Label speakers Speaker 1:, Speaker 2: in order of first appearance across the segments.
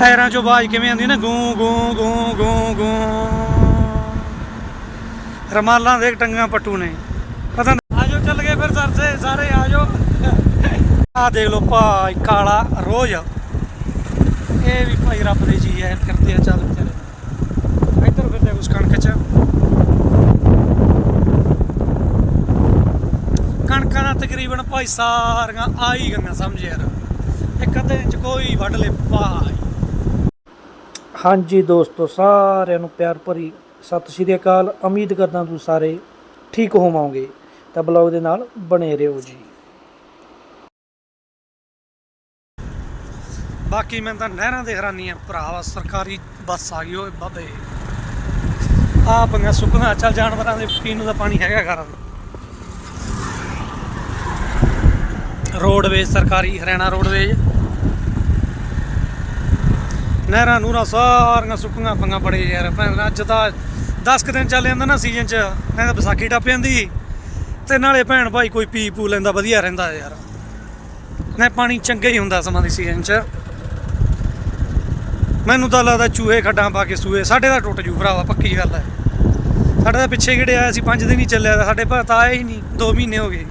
Speaker 1: ਟਾਇਰਾਂ 'ਚੋਂ ਆਵਾਜ਼ ਕਿਵੇਂ ਆਉਂਦੀ ਨਾ? ਗੂੰ ਗੂੰ ਗੂੰ ਗੂੰ ਗੂੰ। ਰਮਾਲਾਂ ਦੇ ਟੰਗਾਂ ਪੱਟੂ ਨੇ। ਪਤਾ ਆਜੋ ਚੱਲ ਗਏ ਫਿਰ ਸਰਸੇ ਸਾਰੇ ਆਜੋ ਆ ਦੇਖ ਲਓ ਭਾਈ ਕਾਲਾ ਰੋਜ਼। ਇਹ ਵੀ ਭਾਈ ਰੱਬ ਦੇ ਜੀ ਹੈ ਕਰਦੇ ਆ, ਚੱਲ ਵਿਚਾਰੇ। ਇੱਧਰ ਫਿਰਦੇ ਕੁਛ ਕਣਕ ਚ। ਕਣਕਾਂ ਦਾ ਤਕਰੀਬਨ ਭਾਈ ਸਾਰੀਆਂ ਆ ਹੀ ਗਈਆਂ ਸਮਝ ਯਾਰ। ਇੱਕ ਅੱਧੇ ਚ ਕੋਈ ਵੱਢ ਲੇ ਭਾਈ ਹਾਂਜੀ ਦੋਸਤੋ ਸਾਰਿਆਂ ਨੂੰ ਪਿਆਰ ਭਰੀ ਸਤਿ ਸ਼੍ਰੀ ਅਕਾਲ। ਉਮੀਦ ਕਰਦਾ ਤੁਸੀਂ ਸਾਰੇ ਠੀਕ ਹੋਵੋਗੇ। ਤਾਂ ਬਲੌਗ ਦੇ ਨਾਲ ਬਣੇ ਰਹੋ ਜੀ। ਬਾਕੀ ਮੈਂ ਤਾਂ ਨਹਿਰਾਂ ਦੇ ਹੈਰਾਨੀ ਆ ਭਰਾਵਾ ਸਰਕਾਰੀ ਬੱਸ ਆ ਗਈ ਓਏ ਬਾਬੇ। ਆ ਪੰਗਾ ਸੁੱਕਣਾ ਚੱਲ ਜਾਨਵਰਾਂ ਦੇ ਪੀਣ ਦਾ ਪਾਣੀ ਹੈਗਾ ਘਰ ਰੋਡਵੇਜ਼, ਸਰਕਾਰੀ ਹਰਿਆਣਾ ਰੋਡਵੇਜ਼। ਨਹਿਰਾਂ ਨੂਰਾਂ ਸਾਰੀਆਂ ਸੁੱਕੀਆਂ ਪੰਗਾ ਬੜੇ ਯਾਰ, ਭੈਣ ਅੱਜ ਤਾਂ 10 ਕੁ ਦਿਨ ਚੱਲ ਜਾਂਦਾ ਨਾ ਸੀਜ਼ਨ ਚ ਨਹੀਂ ਤਾਂ ਵਿਸਾਖੀ ਟੱਪ ਜਾਂਦੀ। ਤੇ ਨਾਲੇ ਭੈਣ ਭਾਈ ਕੋਈ ਪੀ ਪੂ ਲੈਂਦਾ, ਵਧੀਆ ਰਹਿੰਦਾ ਯਾਰ। ਨਹੀਂ ਪਾਣੀ ਚੰਗਾ ਹੀ ਹੁੰਦਾ ਸਮਾਂ ਦੀ ਸੀਜ਼ਨ ਚ। ਮੈਨੂੰ ਤਾਂ ਲੱਗਦਾ ਚੂਹੇ ਖੱਡਾਂ ਪਾ ਕੇ ਸੂਏ, ਸਾਡੇ ਦਾ ਟੁੱਟ ਜੂ ਭਰਾਵਾ, ਪੱਕੀ ਗੱਲ ਹੈ। ਸਾਡੇ ਤਾਂ ਪਿੱਛੇ ਕਿਹੜੇ ਆਇਆ ਸੀ 5 ਦਿਨ ਹੀ ਚੱਲਿਆ, ਸਾਡੇ ਭਾਅ ਤਾਂ ਆਏ ਹੀ ਨਹੀਂ 2 ਮਹੀਨੇ ਹੋ ਗਏ।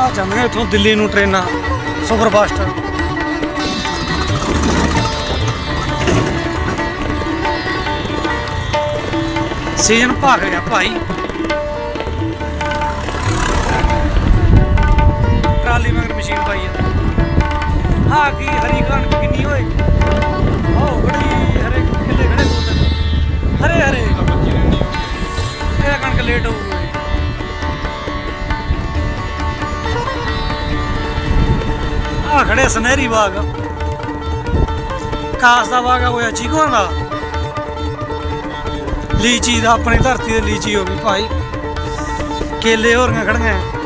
Speaker 1: ਆ ਜਾਂਦੀਆਂ ਇੱਥੋਂ ਦਿੱਲੀ ਨੂੰ ਟ੍ਰੇਨਾਂ ਸੁਪਰ ਫਾਸਟ। ਸੀਜ਼ਨ ਭਰ ਗਿਆ ਭਾਈ। ਟਰਾਲੀ ਮਗਰ ਮਸ਼ੀਨ ਪਾਈ ਆ। ਆ ਕੀ ਹਰੀ ਕਣਕ ਕਿੰਨੀ ਓਏ। ਆਹ ਬੜੀ ਹਰੇ ਕਿੱਲੇ ਖੜੇ ਦੋ ਹਰੇ ਹਰੇ। ਖੜੇ ਸਨਹਿਰੀ ਬਾਗ। ਕਾਸ ਦਾ ਬਾਗ ਆ ਹੋਇਆ ਚੀਕੋਂ ਦਾ? ਲੀਚੀ ਦਾ, ਆਪਣੀ ਧਰਤੀ ਤੇ ਲੀਚੀ ਹੋ ਗਈ ਭਾਈ। ਕੇਲੇ ਹੋਰੀਆਂ ਖੜੀਆਂ।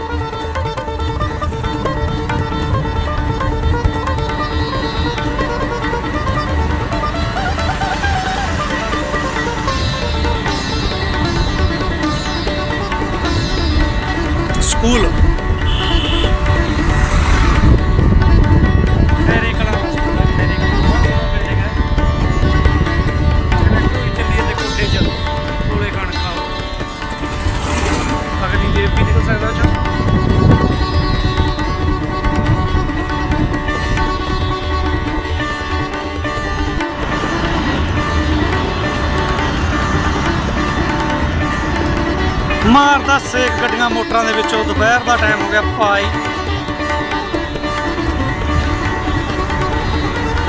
Speaker 1: ਮਾਰਦਾ ਸੇ ਗੱਡੀਆਂ ਮੋਟਰਾਂ ਦੇ ਵਿੱਚੋਂ, ਦੁਪਹਿਰ ਦਾ ਟਾਈਮ ਹੋ ਗਿਆ ਭਾਈ।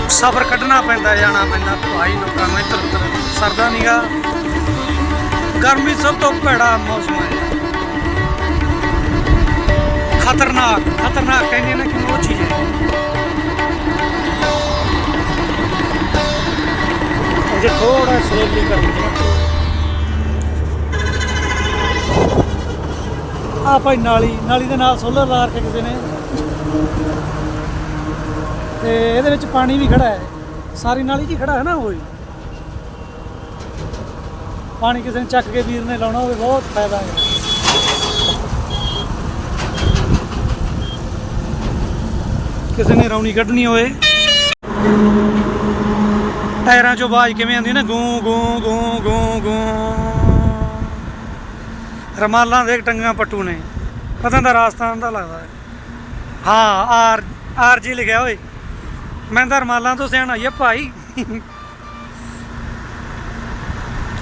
Speaker 1: ਸਫ਼ਰ ਕੱਢਣਾ ਪੈਂਦਾ, ਜਾਣਾ ਪੈਂਦਾ ਭਾਈ ਲੋਕਾਂ ਨੂੰ ਇੱਧਰ ਉੱਧਰ। ਸਰਦਾ ਨੀਗਾ। ਗਰਮੀ ਸਭ ਤੋਂ ਭੈੜਾ ਮੌਸਮ ਹੈ। ਖਤਰਨਾਕ ਖਤਰਨਾਕ ਕਹਿੰਦੇ ਨੇ ਕਿ ਉਹ ਚੀਜ਼ ਹੈ। ਜੇ ਥੋੜਾ ਸਲੋਲੀ ਕਰਨੀ ਹੈ। ਆ ਭਾਈ ਨਾਲੀ ਨਾਲੀ ਦੇ ਨਾਲ ਸੋਲਰ ਲਾ ਕੇ ਕਿਸੇ ਨੇ। ਤੇ ਇਹਦੇ ਵਿੱਚ ਪਾਣੀ ਵੀ ਖੜਾ ਹੈ। ਸਾਰੀ ਨਾਲੀ 'ਚ ਹੀ ਖੜਾ ਹੈ ਨਾ ਉਹ ਹੀ ਪਾਣੀ ਕਿਸੇ ਨੇ ਚੱਕ ਕੇ ਵੀਰ ਨੇ ਲਾਉਣਾ ਹੋਵੇ, ਬਹੁਤ ਫਾਇਦਾ ਹੈ। ਕਿਸੇ ਨੇ ਰੌਣੀ ਕੱਢਣੀ ਹੋਵੇ। ਟਾਇਰਾਂ 'ਚੋਂ ਆਵਾਜ਼ ਕਿਵੇਂ ਆਉਂਦੀ ਨਾ? ਗੂੰ ਗੂੰ ਗੂੰ ਗੂੰ ਗੂੰ। ਰਮਾਲਾਂ ਦੇ ਟੰਗਾਂ ਪੱਟੂ ਨੇ। ਪਤਾ ਤਾਂ ਰਾਜਸਥਾਨ ਦਾ ਲੱਗਦਾ ਹੈ। ਹਾਂ, ਆਰ ਆਰ ਜੀ ਲਿਖਿਆ ਓਏ। ਮੈਂ ਤਾਂ ਰਮਾਲਾਂ ਤੋਂ ਸਿਆਣਾ ਹੀ ਆ ਭਾਈ।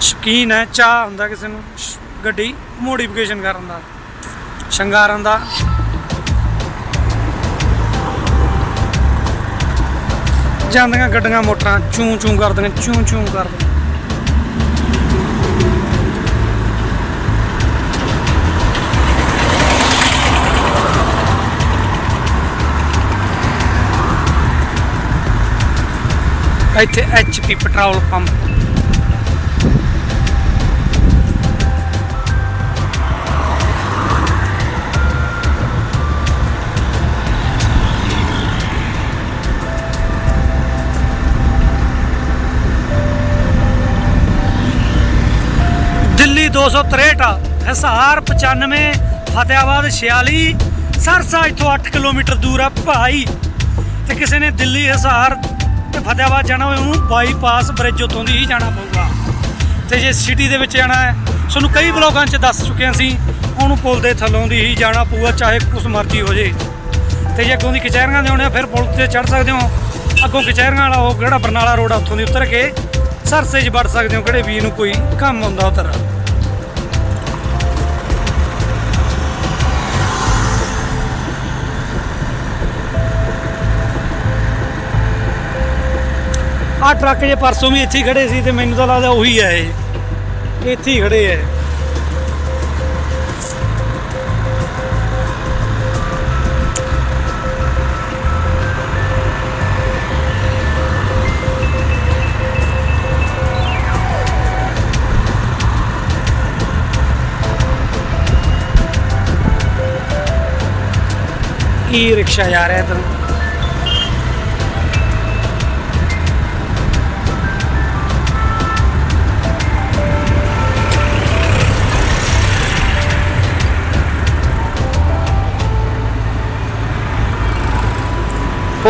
Speaker 1: ਸ਼ਕੀਨ ਹੈ, ਚਾਹ ਹੁੰਦਾ ਕਿਸੇ ਨੂੰ। ਗੱਡੀ ਮੋਡੀਫਿਕੇਸ਼ਨ ਕਰਨ ਦਾ। ਸ਼ਿੰਗਾਰਨ ਦਾ। ਜਾਂਦੀਆਂ ਗੱਡੀਆਂ ਮੋਟਰਾਂ ਚੂੰ ਚੂੰ ਕਰਦੀਆਂ ਚੂੰ ਚੂੰ ਕਰਦੀਆਂ। ਇੱਥੇ HP petrol pump. Delhi 263 Hisar 95 Fatehabad 46 Sirsa ਇੱਥੋਂ 8 ਕਿਲੋਮੀਟਰ ਦੂਰ ਆ ਭਾਈ। ਤੇ ਕਿਸੇ ਨੇ ਦਿੱਲੀ, ਹਿਸਾਰ ਤੇ ਫਤਿਆਬਾਦ ਜਾਣਾ ਹੋਵੇ ਉਹਨੂੰ ਬਾਈਪਾਸ ਬ੍ਰਿਜ ਉੱਤੋਂ ਦੀ ਹੀ ਜਾਣਾ ਪਊਗਾ। ਤੇ ਜੇ ਸਿਟੀ ਦੇ ਵਿੱਚ ਜਾਣਾ ਹੈ, ਤੁਹਾਨੂੰ ਕਈ ਬਲੋਗਾਂ 'ਚ ਦੱਸ ਚੁੱਕੇ ਹਾਂ ਅਸੀਂ, ਉਹਨੂੰ ਪੁਲ ਦੇ ਥੱਲੋਂ ਦੀ ਹੀ ਜਾਣਾ ਪਊਗਾ, ਚਾਹੇ ਕੁਛ ਮਰਜ਼ੀ ਹੋ ਜੇ। ਤੇ ਜੇ ਅੱਗੋਂ ਦੀ ਕਚਹਿਰੀਆਂ ਦੇ ਆਉਣੇ ਆ, ਫਿਰ ਪੁਲ ਤੇ ਚੜ ਸਕਦੇ ਹੋ। ਅੱਗੋਂ ਕਚਹਿਰੀਆਂ ਵਾਲਾ ਉਹ ਕਿਹੜਾ ਬਰਨਾਲਾ ਰੋਡ ਆ, ਉੱਥੋਂ ਦੀ ਉਤਰ ਕੇ ਸਰਸੇ 'ਚ ਵੜ ਸਕਦੇ ਹੋ, ਕਿਹੜੇ ਵੀਰ ਨੂੰ ਕੋਈ ਕੰਮ ਹੁੰਦਾ ਉਤਰ ਆ ਟਰੱਕ ਜੇ ਪਰਸੋਂ ਵੀ ਇੱਥੇ ਹੀ ਖੜੇ ਸੀ ਤੇ ਮੈਨੂੰ ਤਾਂ ਲੱਗਦਾ ਉਹੀ ਹੈ ਇਹ। ਇੱਥੇ ਹੀ ਖੜੇ ਐ ਈ ਰਿਕਸ਼ਾ ਜਾ ਰਿਹਾ ਇੱਧਰ।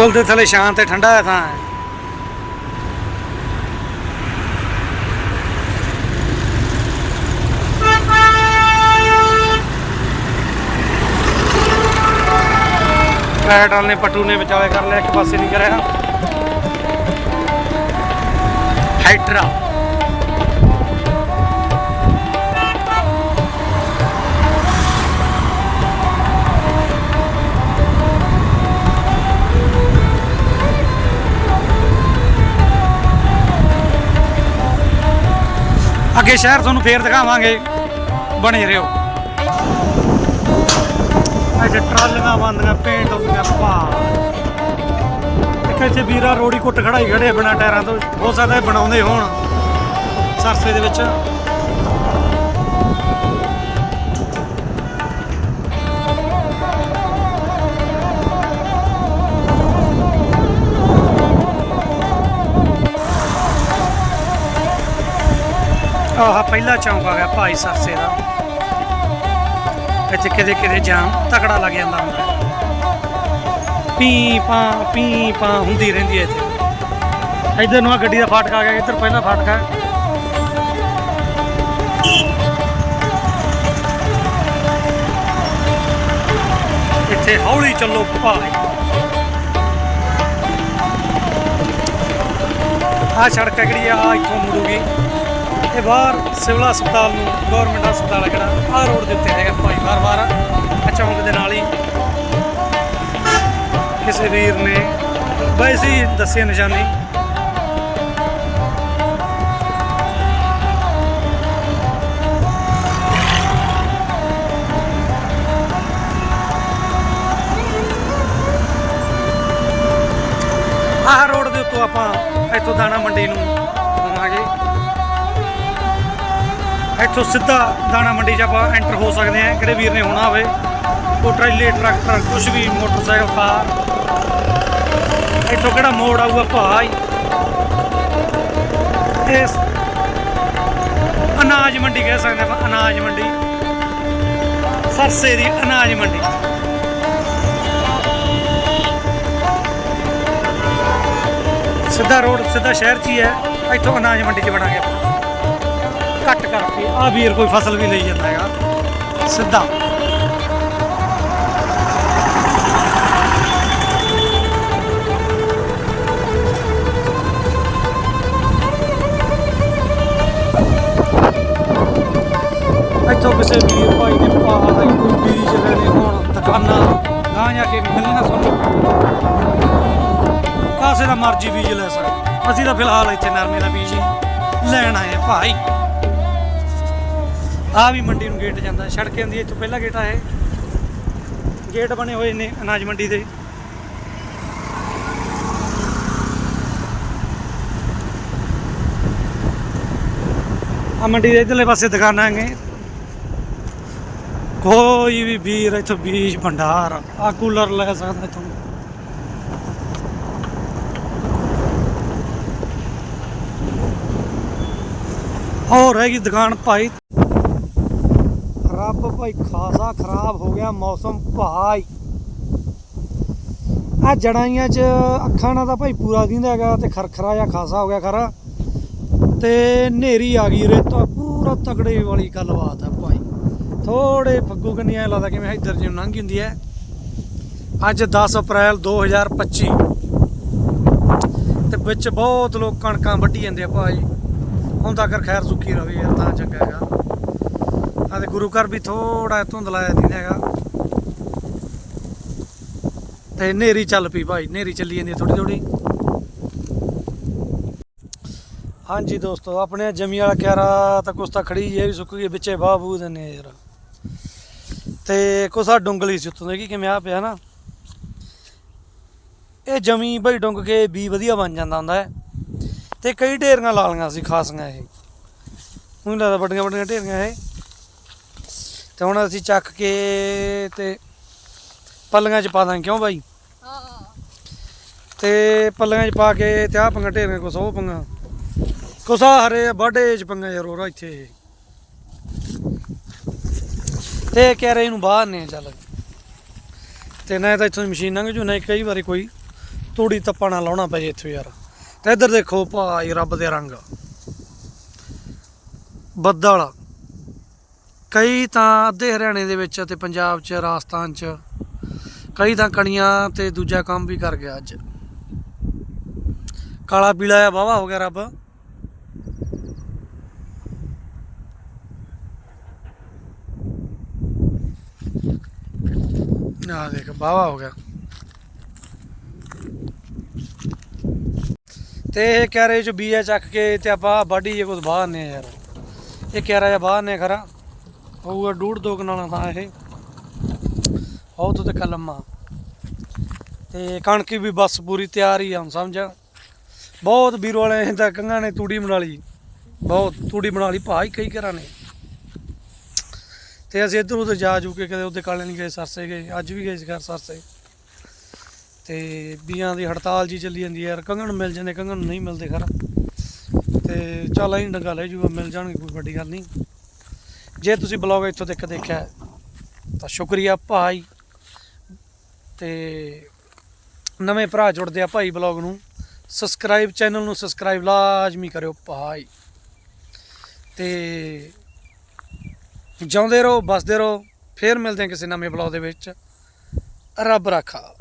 Speaker 1: ਪੁਲ ਦੇ ਥੱਲੇ ਸ਼ਾਂਤ ਤੇ ਠੰਡਾ ਥਾਂ ਹੈ ਟਰੈਕਟਰ ਨੇ ਪੱਟੂ ਨੇ ਵਿਚਾਲੇ ਕਰ ਲਿਆ, ਇੱਕ ਪਾਸੇ ਨਹੀਂ ਕਰਿਆ। ਹਾਈਡਰਾ। ਅੱਗੇ ਸ਼ਹਿਰ ਤੁਹਾਨੂੰ ਫੇਰ ਦਿਖਾਵਾਂਗੇ। ਬਣੇ ਰਹੋ। ਇੱਥੇ ਟਰਾਲੀਆਂ ਬੰਦੀਆਂ ਪੇਂਟ ਹੁੰਦੀਆਂ ਪਾ ਇੱਕ ਇੱਥੇ ਵੀਰਾ ਰੋੜੀ ਕੁੱਟ ਖੜਾਈ ਖੜੇ ਆ ਬਿਨਾਂ ਟਾਇਰਾਂ ਤੋਂ। ਹੋ ਸਕਦਾ ਬਣਾਉਂਦੇ ਹੋਣ, ਸਰਸੇ ਦੇ ਵਿੱਚ। ਆਹ ਪਹਿਲਾ ਚੌਂਕ ਆ ਗਿਆ ਭਾਈ ਸਰਸੇ ਦਾ। ਇੱਥੇ ਕਿਤੇ ਕਿਤੇ ਜਾਮ, ਤਕੜਾ ਲੱਗ ਜਾਂਦਾ ਹੁੰਦਾ। ਪੀ ਪਾ ਪੀ ਪਾ ਹੁੰਦੀ ਰਹਿੰਦੀ ਹੈ ਇੱਥੇ। ਇੱਧਰ ਨੂੰ ਆ ਗੱਡੀ ਦਾ ਫਾਟਕ ਆ ਗਿਆ, ਇੱਧਰ ਪਹਿਲਾ ਫਾਟਕ। ਹੈ ਇੱਥੇ ਹੌਲੀ ਚੱਲੋ ਭਾਈ। ਆ ਸੜਕ ਹੈ ਜਿਹੜੀ ਆ ਇੱਥੋਂ ਮੁੜੂਗੀ। ਇਹ ਬਾਹਰ ਸਿਵਲ ਹਸਪਤਾਲ ਨੂੰ ਗਵਰਨਮੈਂਟ ਹਸਪਤਾਲ ਹੈ ਜਿਹੜਾ, ਆਹ ਰੋਡ ਦੇ ਉੱਤੇ ਹੈਗਾ ਭਾਈ ਵਾਰ ਵਾਰ ਅਚੌਂਕ ਦੇ ਨਾਲ ਹੀ ਕਿਸੇ ਵੀਰ ਨੇ ਵੈਸੇ ਹੀ ਦੱਸਿਆ ਨਿਸ਼ਾਨੀ। ਆਹ ਰੋਡ ਦੇ ਉੱਤੋਂ ਆਪਾਂ ਇੱਥੋਂ ਦਾਣਾ ਮੰਡੀ ਨੂੰ ਇੱਥੋਂ ਸਿੱਧਾ ਦਾਣਾ ਮੰਡੀ 'ਚ ਆਪਾਂ ਐਂਟਰ ਹੋ ਸਕਦੇ ਹਾਂ। ਕਿਹੜੇ ਵੀਰ ਨੇ ਹੋਣਾ ਹੋਵੇ। ਉਹ ਟਰੈਲੇ ਟਰੈਕਟਰ ਕੁਝ ਵੀ, ਮੋਟਰਸਾਈਕਲ, ਕਾਰ। ਇੱਥੋਂ ਕਿਹੜਾ ਮੋੜ ਆਊਗਾ ਭਾਈ ਇਸ ਅਨਾਜ ਮੰਡੀ ਕਹਿ ਸਕਦੇ ਆਪਾਂ, ਅਨਾਜ ਮੰਡੀ। ਸਰਸੇ ਦੀ ਅਨਾਜ ਮੰਡੀ। ਸਿੱਧਾ ਰੋਡ, ਸਿੱਧਾ ਸ਼ਹਿਰ 'ਚ ਹੀ ਹੈ। ਇੱਥੋਂ ਅਨਾਜ ਮੰਡੀ 'ਚ ਵੜਾਂਗੇ ਆਪਾਂ। ਕਰਕੇ ਆ ਵੀਰ ਕੋਈ ਫਸਲ ਵੀ ਲਈ ਜਾਂਦਾ ਹੈਗਾ। ਸਿੱਧਾ। ਇੱਥੋਂ ਕਿਸੇ ਵੀਰ ਭਾਈ ਨੇ ਪਾ ਦਾ ਕੋਈ ਬੀਜ ਲੈਣੇ ਹੋਣ ਦੁਕਾਨਾਂ ਗਾਂ ਜਾ ਕੇ ਮਿਲਣੇ ਨਾ ਸਾਨੂੰ। ਕਾਸੇ ਦਾ ਮਰਜ਼ੀ ਬੀਜ ਲੈ ਸਕਦੇ। ਅਸੀਂ ਤਾਂ ਫਿਲਹਾਲ ਇੱਥੇ ਨਰਮੇ ਦਾ ਬੀਜ ਲੈਣ ਆਏ ਭਾਈ। ਆ ਵੀ ਮੰਡੀ ਨੂੰ ਗੇਟ ਜਾਂਦਾ, ਸੜਕਾਂ ਦੀ ਇੱਥੋਂ ਪਹਿਲਾ ਗੇਟ ਆ ਇਹ। ਗੇਟ ਬਣੇ ਹੋਏ ਨੇ ਅਨਾਜ ਮੰਡੀ ਦੇ। ਆ ਮੰਡੀ ਦੇ ਇਧਰਲੇ ਪਾਸੇ ਦੁਕਾਨਾਂ ਨੇ ਕੋਈ ਵੀ ਵੀਰ ਇੱਥੋਂ ਬੀਜ ਭੰਡਾਰ ਆ ਕੂਲਰ ਲੈ ਸਕਦਾ ਇੱਥੋਂ। ਹੋਰ ਹੈਗੀ ਦੁਕਾਨ ਭਾਈ। ਰੱਬ ਭਾਈ, ਖਾਸਾ ਖਰਾਬ ਹੋ ਗਿਆ ਮੌਸਮ ਭਾਈ। ਆ ਜੜਾਈਆਂ 'ਚ ਅੱਖਾਂ ਨਾਲ ਤਾਂ ਭਾਈ ਪੂਰਾ ਦਿੰਦਾ ਹੈਗਾ ਤੇ ਖਰਖਰਾ ਜਿਹਾ ਖਾਸਾ ਹੋ ਗਿਆ ਖਰਾ। ਤੇ ਹਨੇਰੀ ਆ ਗਈ ਰੇਤਾ ਪੂਰਾ ਤਕੜੇ ਵਾਲੀ ਗੱਲਬਾਤ ਹੈ ਭਾਈ। ਥੋੜੇ ਫੱਗੂ ਕੰਨੀ ਐ ਲੱਗਦਾ ਕਿਵੇਂ ਇੱਧਰ ਜਿਉਂ ਲੰਘ ਹੁੰਦੀ ਹੈ ਅੱਜ 10 ਅਪ੍ਰੈਲ 2025 ਤੇ ਵਿੱਚ ਬਹੁਤ ਲੋਕ ਕਣਕਾਂ ਵੱਢੀ ਜਾਂਦੇ ਆ ਭਾਈ। ਹੁਣ ਤੱਕ ਖੈਰ ਸੁੱਖੀ ਰਵੇ ਯਾਰ, ਤਾਂ ਚੰਗਾ ਹੈਗਾ। ਆ ਤੇ ਗੁਰੂ ਘਰ ਵੀ ਥੋੜਾ ਧੁੰਦਲਾ ਜਿਹਾ ਦਿਨ ਹੈਗਾ। ਤੇ ਨੇਰੀ ਚੱਲ ਪਈ ਭਾਈ ਨੇਰੀ ਚੱਲੀ ਜਾਂਦੀ ਥੋੜੀ ਥੋੜੀ ਹਾਂਜੀ ਦੋਸਤੋ, ਆਪਣੇ ਜਮੀ ਵਾਲਾ ਕਿਆਰਾ ਤਾਂ ਕੁਛ ਤਾਂ ਖੜੀ ਜੇ ਵੀ ਸੁੱਕ ਗਈ ਵਿੱਚੇ ਬਾਹ ਬੂ ਦਿੰਨੇ ਯਾਰ। ਤੇ ਕੁਛ ਆ ਡੁੰਗਲੀ ਸੀ ਉੱਤੋਂ ਦੇਖੀ ਕਿਵੇਂ ਆ ਪਿਆ ਨਾ। ਇਹ ਜਮੀ ਭਾਈ ਡੁੰਗ ਕੇ ਵੀ ਵਧੀਆ ਬਣ ਜਾਂਦਾ ਹੁੰਦਾ ਹੈ। ਤੇ ਕਈ ਢੇਰੀਆਂ ਲਾ ਲਈਆਂ ਸੀ, ਖਾਸੀਆਂ ਇਹ। ਮੈਨੂੰ ਲੱਗਦਾ ਵੱਡੀਆਂ ਵੱਡੀਆਂ ਢੇਰੀਆਂ ਇਹ। ਤੇ ਹੁਣ ਅਸੀਂ ਚੱਕ ਕੇ ਤੇ ਪੱਲੀਆਂ 'ਚ ਪਾ ਦਾਂਗੇ, ਕਿਉਂ ਬਾਈ?
Speaker 2: ਹਾਂ
Speaker 1: ਤੇ ਪੱਲੀਆਂ 'ਚ ਪਾ ਕੇ ਤੇ ਆਹ ਪੰਗਾ, ਢੇਰੀਆਂ ਕੁਛ ਉਹ ਪੰਗਾ। ਕੁਛ ਆਹ ਹਰੇ ਬਾਡੇ 'ਚ ਪੰਗਾ ਯਾਰ ਹੋਰ ਇੱਥੇ। ਤੇ ਕਹਿ ਰਹੇ ਇਹਨੂੰ ਬਾਹਰ ਨੇ, ਚੱਲ। ਤੇ ਨਾ ਤਾਂ ਇੱਥੋਂ ਦੀ ਮਸ਼ੀਨ ਲੰਘ ਜੂ, ਨਾ ਕਈ ਵਾਰੀ ਕੋਈ ਤੂੜੀ ਤੱਪਾ ਨਾ ਲਾਉਣਾ ਪਏ ਇੱਥੋਂ ਯਾਰ। ਤੇ ਇੱਧਰ ਦੇਖੋ ਭਾਈ, ਰੱਬ ਦੇ ਰੰਗ। ਬੱਦਲ। ਕਈ ਤਾਂ ਅੱਧੇ ਹਰਿਆਣੇ ਦੇ ਵਿੱਚ ਤੇ ਪੰਜਾਬ 'ਚ, ਰਾਜਸਥਾਨ 'ਚ, ਕਈ ਤਾਂ ਕਣੀਆਂ ਤੇ ਦੂਜਾ ਕੰਮ ਵੀ ਕਰ ਗਿਆ ਅੱਜ। ਕਾਲਾ ਪੀਲਾ ਆ ਵਾਵਾ ਹੋ ਗਿਆ ਰੱਬ। ਆ ਦੇਖ ਵਾਵਾ ਹੋ ਗਿਆ। ਤੇ ਇਹ ਕੈਰੇ ਚ ਬੀਆ ਚੱਕ ਕੇ ਤੇ ਆਪਾਂ ਬਾਡੀ ਜੇ ਕੁਝ ਬਾਹਰ ਨੇ ਯਾਰ। ਇਹ ਕਹਿ ਰਿਹਾ ਬਾਹਰ ਨੇ ਖਰਾ। ਹੋਊਗਾ ਡੂਢ ਦੋ ਕਨਾਲਾਂ ਤਾਂ ਇਹ। ਉਹ ਤੋਂ ਤੇ ਕਲਮਾ ਤੇ ਕਣਕ ਵੀ ਬਸ ਪੂਰੀ ਤਿਆਰ ਹੀ ਆ, ਹੁਣ ਸਮਝ ਬਹੁਤ ਵੀਰੋ ਵਾਲੇ ਤਾਂ ਕੰਗਾਂ ਨੇ ਤੂੜੀ ਬਣਾ ਲਈ। ਬਹੁਤ ਤੂੜੀ ਬਣਾ ਲਈ ਭਾਈ ਕਈ ਘਰਾਂ ਨੇ। ਤੇ ਅਸੀਂ ਇੱਧਰ ਉੱਧਰ ਜਾ ਜੂ ਕੇ ਕਦੇ ਉਹਦੇ ਕਾਲੇ ਨਹੀਂ ਗਏ, ਸਰਸੇ ਗਏ, ਅੱਜ ਵੀ ਗਏ ਸੀ ਘਰ ਸਰਸੇ। ਤੇ ਬੀਆਂ ਦੀ ਹੜਤਾਲ ਜੀ ਚੱਲੀ ਜਾਂਦੀ ਹੈ ਯਾਰ, ਕੰਗਣ ਮਿਲ ਜਾਂਦੇ, ਕੰਗਣ ਨਹੀਂ ਮਿਲਦੇ ਖਰਾ। ਤੇ ਚੱਲ ਅਸੀਂ ਡੰਗਾ ਲੈ ਜੂਗਾ, ਮਿਲ ਜਾਣਗੇ, ਕੋਈ ਵੱਡੀ ਗੱਲ ਨਹੀਂ। ਜੇ ਤੁਸੀਂ ਬਲੌਗ ਇੱਥੋਂ ਤੱਕ ਦੇਖਿਆ ਤਾਂ ਸ਼ੁਕਰੀਆ ਭਾਈ। ਤੇ ਨਵੇਂ ਭਰਾ ਜੁੜਦੇ ਆ ਭਾਈ ਬਲੌਗ ਨੂੰ। ਸਬਸਕ੍ਰਾਈਬ ਚੈਨਲ ਨੂੰ ਸਬਸਕ੍ਰਾਈਬ ਲਾਜ਼ਮੀ ਕਰਿਓ ਭਾਈ। ਤੇ ਜਿਉਂਦੇ ਰਹੋ ਬਸਦੇ ਰਹੋ, ਫੇਰ ਮਿਲਦੇ ਹਾਂ ਕਿਸੇ ਨਵੇਂ ਬਲੌਗ ਦੇ ਵਿੱਚ। ਰੱਬ ਰਾਖਾ।